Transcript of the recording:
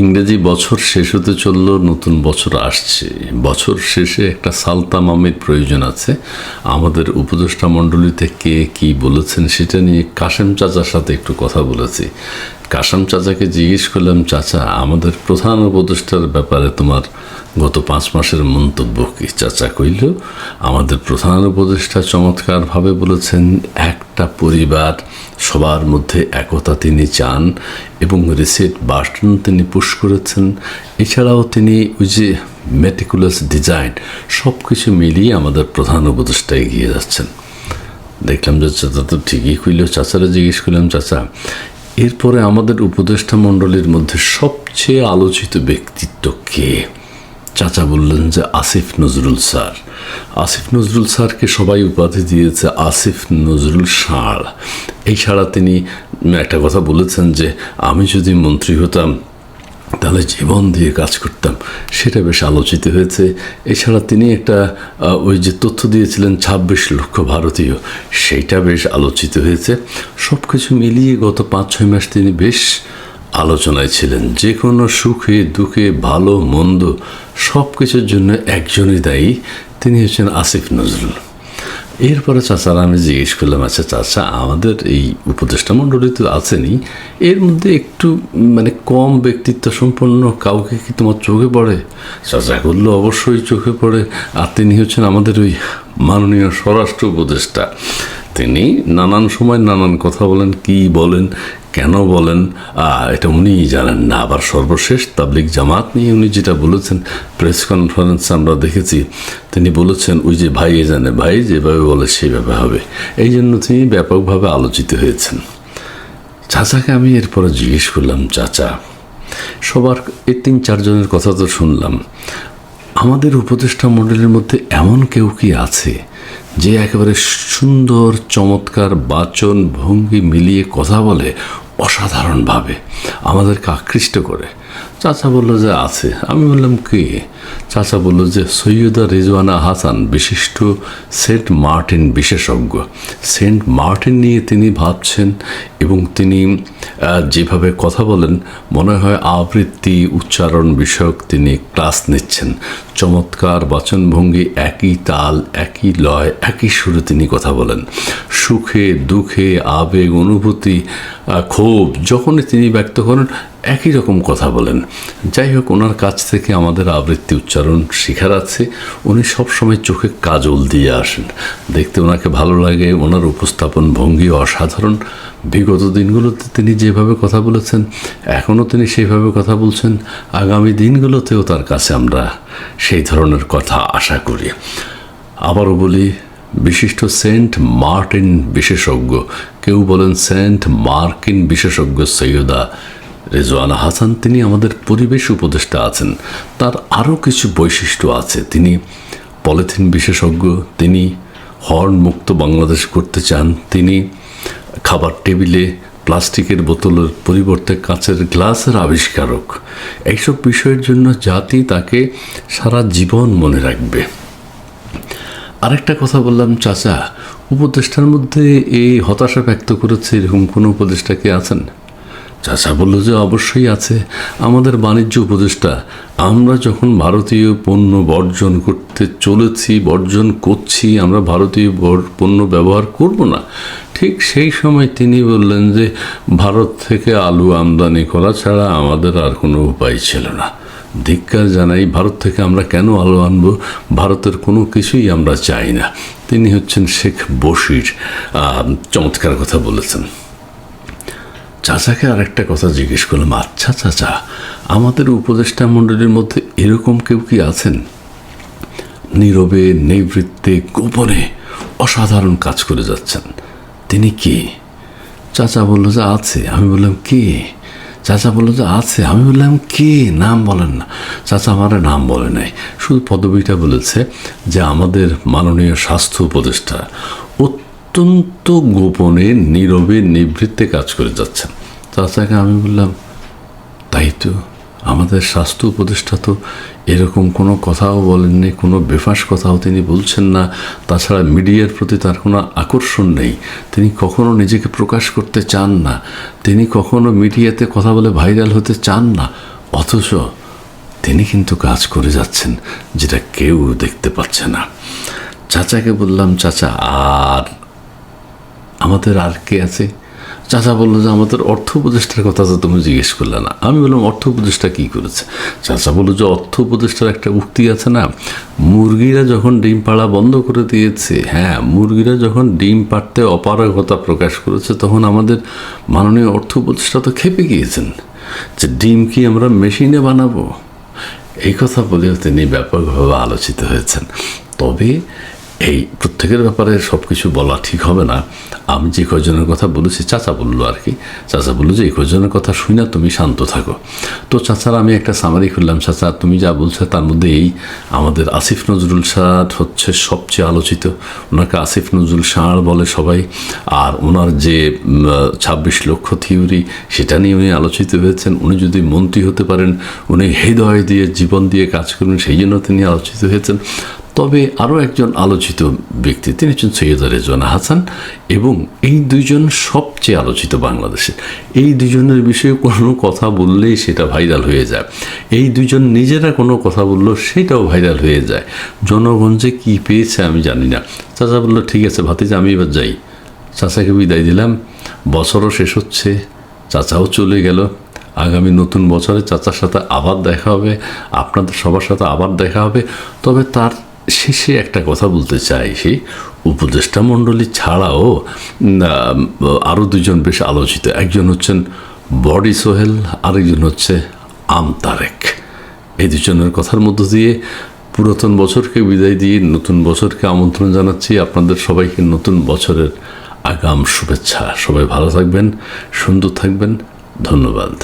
ইংরেজি বছর শেষ হতে চলল, নতুন বছর আসছে। বছর শেষে একটা সালতামামের প্রয়োজন আছে। আমাদের উপদেষ্টা মণ্ডলী থেকে কি বলেছেন সেটা নিয়ে কাশেম চাচার সাথে একটু কথা বলেছি। কাশেম চাচাকে জিজ্ঞেস করলাম, চাচা, আমাদের প্রধান উপদেষ্টার ব্যাপারে তোমার গত পাঁচ মাসের মন্তব্য কি? চাচা কইল, আমাদের প্রধান উপদেষ্টা চমৎকারভাবে বলেছেন, একটা পরিবার সবার মধ্যে একতা তিনি চান এবং রিসেট বাটন তিনি পুশ করেছেন। এছাড়াও তিনি ওই যে মেটিকুলাস ডিজাইন সব কিছু মিলিয়ে আমাদের প্রধান উপদেষ্টা এগিয়ে যাচ্ছেন। দেখলাম যে চাচা তো ঠিকই কইল। চাচারা জিজ্ঞেস করলাম, চাচা এরপরে আমাদের উপদেষ্টা মণ্ডলীর মধ্যে সবচেয়ে আলোচিত ব্যক্তিত্ব কে? চাচা বললেন যে আসিফ নজরুল স্যার। আসিফ নজরুল স্যারকে সবাই উপাধি দিয়েছে আসিফ নজরুল ষাঁড় এই ছাড়া তিনি একটা কথা বলেছেন যে, আমি যদি মন্ত্রী হতাম তাহলে জীবন দিয়ে কাজ করতাম। সেটা বেশ আলোচিত হয়েছে। এছাড়া তিনি একটা ওই যে তথ্য দিয়েছিলেন ছাব্বিশ লক্ষ ভারতীয়, সেইটা বেশ আলোচিত হয়েছে। সব কিছু মিলিয়ে গত পাঁচ ছয় মাস তিনি বেশ আলোচনায় ছিলেন। যে কোনো সুখে, দুঃখে, ভালো, মন্দ সব কিছুর জন্য একজনই দায়ী। তিনি হচ্ছেন আসিফ নজরুল। এরপরে চাচারা, আমি জিজ্ঞেস করলাম আচ্ছা চাচা, আমাদের এই উপদেষ্টা মণ্ডলী তো আছেনই, এর মধ্যে একটু মানে কম ব্যক্তিত্ব সম্পন্ন কাউকে কি তোমার চোখে পড়ে? চাচা করলে অবশ্যই চোখে পড়ে। আর তিনি হচ্ছেন আমাদের ওই মাননীয় স্বরাষ্ট্র উপদেষ্টা। তিনি নানান সময় নানান কথা বলেন, কি বলেন, কেন বলেন এটা উনিই জানেন না। আবার সর্বশেষ তাবলিক জামাত নিয়ে উনি যেটা বলেছেন প্রেস কনফারেন্সে আমরা দেখেছি, তিনি বলেছেন, ওই যে ভাই জানে ভাই, যেভাবে বলে সেইভাবে হবে। এই জন্য তিনি ব্যাপকভাবে আলোচিত হয়েছেন। চাচাকে আমি এরপরে জিজ্ঞেস করলাম, চাচা, সবার এই তিন চারজনের কথা তো শুনলাম, আমাদের উপদেষ্টা মণ্ডলের মধ্যে এমন কেউ কি আছে যে একেবারে সুন্দর চমৎকার বাচন ভঙ্গি মিলিয়ে কথা বলে অসাধারণভাবে আমাদেরকে আকৃষ্ট করে। চাচা বলল যে আছে। আমি বললাম, কে? চাচা বলল যে, সৈয়দা রিজওয়ানা হাসান, বিশিষ্ট সেন্ট মার্টিন বিশেষজ্ঞ। সেন্ট মার্টিন নিয়ে তিনি ভাবছেন এবং তিনি যেভাবে কথা বলেন, মনে হয় আবৃত্তি উচ্চারণ বিষয়ক তিনি ক্লাস নিচ্ছেন। চমৎকার বাচনভঙ্গি, একই তাল, একই লয়, একই সুরে তিনি কথা বলেন। সুখে, দুঃখে, আবেগ, অনুভূতি ক্ষোভ, যখনই তিনি ব্যক্ত করেন একই রকম কথা বলেন। যাই হোক, ওনার কাছ থেকে আমাদের আবৃত্তি উচ্চারণ শেখার আছে। উনি সবসময় চোখে কাজল দিয়ে আসেন। দেখতে ওনাকে ভালো লাগে, ওনার উপস্থাপন ভঙ্গি অসাধারণ। বিগত দিনগুলোতে তিনি যেভাবে কথা বলেছেন, এখনও তিনি সেইভাবে কথা বলছেন। আগামী দিনগুলোতেও তার কাছে আমরা সেই ধরনের কথা আশা করি। আবারও বলি, বিশিষ্ট সেন্ট মার্টিন বিশেষজ্ঞ, কেউ বলেন সেন্ট মার্কিন বিশেষজ্ঞ সৈয়দা রেজওয়ানা হাসান তিনি আমাদের পরিবেশ উপদেষ্টা আছেন। তার আরও কিছু বৈশিষ্ট্য আছে। তিনি পলিথিন বিশেষজ্ঞ, তিনি হর্ন মুক্ত বাংলাদেশ করতে চান, তিনি খাবার টেবিলে প্লাস্টিকের বোতলের পরিবর্তে কাঁচের গ্লাসের আবিষ্কারক। এইসব বিষয়ের জন্য জাতি তাকে সারা জীবন মনে রাখবে। আরেকটা কথা বললাম, চাচা, উপদেষ্টার মধ্যে এই হতাশা ব্যক্ত করেছে এরকম কোনো উপদেষ্টা কে আছেন? চাচা বলল যে, অবশ্যই আছে। আমাদের বাণিজ্য উপদেষ্টা, আমরা যখন ভারতীয় পণ্য বর্জন করতে চলেছি, বর্জন করছি, আমরা ভারতীয় পণ্য ব্যবহার করব না। ঠিক সেই সময় তিনি বললেন যে, ভারত থেকে আলু আমদানি করা ছাড়া আমাদের আর কোনো উপায় ছিল না। ধিক্কার জানাই, ভারত থেকে আমরা কেন আলো আনব? ভারতের কোনো কিছুই আমরা চাই না। তিনি হচ্ছেন শেখ বশির চমৎকার কথা বলেছেন। চাচাকে আরেকটা কথা জিজ্ঞেস করলাম আচ্ছা চাচা, আমাদের উপদেষ্টা মণ্ডলীর মধ্যে এরকম কেউ কি আছেন? নীরবে নিবৃত্তে গোপনে অসাধারণ কাজ করে যাচ্ছেন। তিনি কে? চাচা বলল যে আছে। আমি বললাম, কে? চাচা বলল যে আছে। আমি বললাম, কে? নাম বলেন না। চাচা আমার নাম বলে নাই। শুধু পদবিটা বলেছে যে আমাদের মাননীয় স্বাস্থ্য উপদেষ্টা। অত্যন্ত গোপনে, নীরবে নিবৃত্তে কাজ করে যাচ্ছেন। চাচাকে আমি বললাম, তাই তো, আমাদের স্বাস্থ্য উপদেষ্টা তো এরকম কোনো কথাও বলেননি, কোনো বেফাস কথাও তিনি বলছেন না। তাছাড়া মিডিয়ার প্রতি তার কোনো আকর্ষণ নেই। তিনি কখনো নিজেকে প্রকাশ করতে চান না। তিনি কখনো মিডিয়াতে কথা বলে ভাইরাল হতে চান না। অথচ তিনি কিন্তু কাজ করে যাচ্ছেন, যেটা কেউ দেখতে পাচ্ছে না। চাচাকে বললাম, চাচা, আর আমাদের আর কে আছে? চাচা বলল যে, আমাদের অর্থ উপদেষ্টার কথা তো তুমি জিজ্ঞেস করলে না। আমি বললাম, অর্থ উপদেষ্টা কী করেছে? চাচা বলল যে, অর্থ উপদেষ্টার একটা উক্তি আছে না, মুরগিরা যখন ডিম পাড়া বন্ধ করে দিয়েছে হ্যাঁ মুরগিরা যখন ডিম পাড়তে অপারগতা প্রকাশ করেছে, তখন আমাদের মাননীয় অর্থ উপদেষ্টা তো খেপে গিয়েছেন যে, ডিম কি আমরা মেশিনে বানাবো? এই কথা বলেও তিনি ব্যাপকভাবে আলোচিত হয়েছেন। তবে এই প্রত্যেকের ব্যাপারে সব কিছু বলা ঠিক হবে না। আমি যে কজনের কথা বলেছি, চাচা বলল আর কি। চাচা বলল যে, এই কয়জনের কথা শুই না, তুমি শান্ত থাকো। তো চাচার আমি একটা সামারি করলাম চাচা, তুমি যা বলছো, তার মধ্যে এই আমাদের আসিফ নজরুল শাহ হচ্ছে সবচেয়ে আলোচিত। ওনাকে আসিফ নজরুল শাহ বলে সবাই। আর ওনার যে ছাব্বিশ লক্ষ থিওরি সেটা নিয়ে উনি আলোচিত হয়েছেন। উনি যদি মন্ত্রী হতে পারেন, উনি হৃদয় দিয়ে, জীবন দিয়ে কাজ করবেন, সেই জন্য তিনি আলোচিত হয়েছেন। তবে আরও একজন আলোচিত ব্যক্তি, তিনি হচ্ছেন সৈয়দ রেজওয়ানা হাসান এবং এই দুইজন সবচেয়ে আলোচিত বাংলাদেশে। এই দুজনের বিষয়ে কোনো কথা বললেই সেটা ভাইরাল হয়ে যায়। এই দুজন নিজেরা কোনো কথা বলল সেটাও ভাইরাল হয়ে যায়। জনগণ যে কী পেয়েছে আমি জানি না। চাচা বলল, ঠিক আছে ভাতিজা, আমি এবার যাই। চাচাকে বিদায় দিলাম। বছরও শেষ হচ্ছে, চাচাও চলে গেল। আগামী নতুন বছরে চাচার সাথে আবার দেখা হবে। আপনাদের সবার সাথে আবার দেখা হবে। তবে তার শেষে একটা কথা বলতে চাই, সেই উপদেষ্টা মণ্ডলী ছাড়াও আরও দুজন বেশ আলোচিত। একজন হচ্ছেন বডি সোহেল, আরেকজন হচ্ছে আমতারেক এই দুজনের কথার মধ্য দিয়ে পুরাতন বছরকে বিদায় দিয়ে নতুন বছরকে আমন্ত্রণ জানাচ্ছি। আপনাদের সবাইকে নতুন বছরের আগাম শুভেচ্ছা। সবাই ভালো থাকবেন, সুন্দর থাকবেন। ধন্যবাদ।